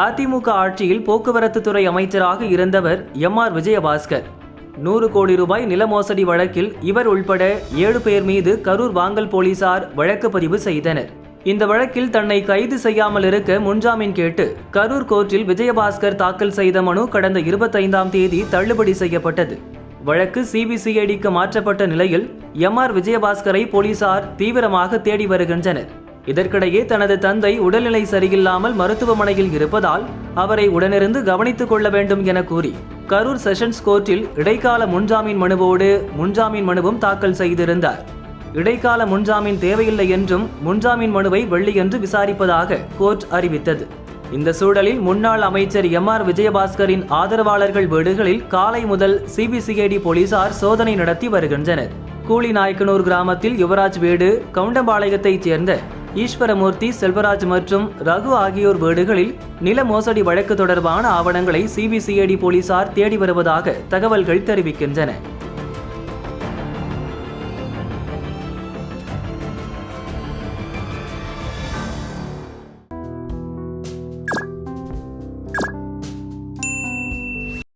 அதிமுக ஆட்சியில் போக்குவரத்து துறை அமைச்சராக இருந்தவர் எம் ஆர் விஜயபாஸ்கர். நூறு கோடி ரூபாய் நில மோசடி வழக்கில் இவர் உள்பட ஏழு பேர் மீது கரூர் வாங்கல் போலீசார் வழக்கு பதிவு செய்தனர். இந்த வழக்கில் தன்னை கைது செய்யாமல் இருக்க முன்ஜாமீன் கேட்டு கரூர் கோர்ட்டில் விஜயபாஸ்கர் தாக்கல் செய்த மனு கடந்த இருபத்தைந்தாம் தேதி தள்ளுபடி செய்யப்பட்டது. வழக்கு சிபிசிஐடிக்கு மாற்றப்பட்ட நிலையில் எம் ஆர் விஜயபாஸ்கரை போலீசார் தீவிரமாக தேடி வருகின்றனர். இதற்கிடையே தனது தந்தை உடல்நிலை சரியில்லாமல் மருத்துவமனையில் இருப்பதால் அவரை உடனிருந்து கவனித்துக் கொள்ள வேண்டும் என கூறி கரூர் செஷன்ஸ் கோர்ட்டில் இடைக்கால முன்ஜாமீன் மனுவோடு முன்ஜாமீன் மனுவும் தாக்கல் செய்திருந்தார். இடைக்கால முன்ஜாமீன் தேவையில்லை என்றும் முன்ஜாமீன் மனுவை வெள்ளியன்று விசாரிப்பதாக கோர்ட் அறிவித்தது. இந்த சூழலில் முன்னாள் அமைச்சர் எம் ஆர் விஜயபாஸ்கரின் ஆதரவாளர்கள் வீடுகளில் காலை முதல் சிபிசிஐடி போலீசார் சோதனை நடத்தி வருகின்றனர். கூலிநாயக்கனூர் கிராமத்தில் யுவராஜ் வீடு கவுண்டம்பாளையத்தைச் சேர்ந்த ஈஸ்வரமூர்த்தி செல்வராஜ் மற்றும் ரகு ஆகியோர் வீடுகளில் நில மோசடி வழக்கு தொடர்பான ஆவணங்களை சிபிசிஐடி போலீசார் தேடி வருவதாக தகவல்கள் தெரிவிக்கின்றன.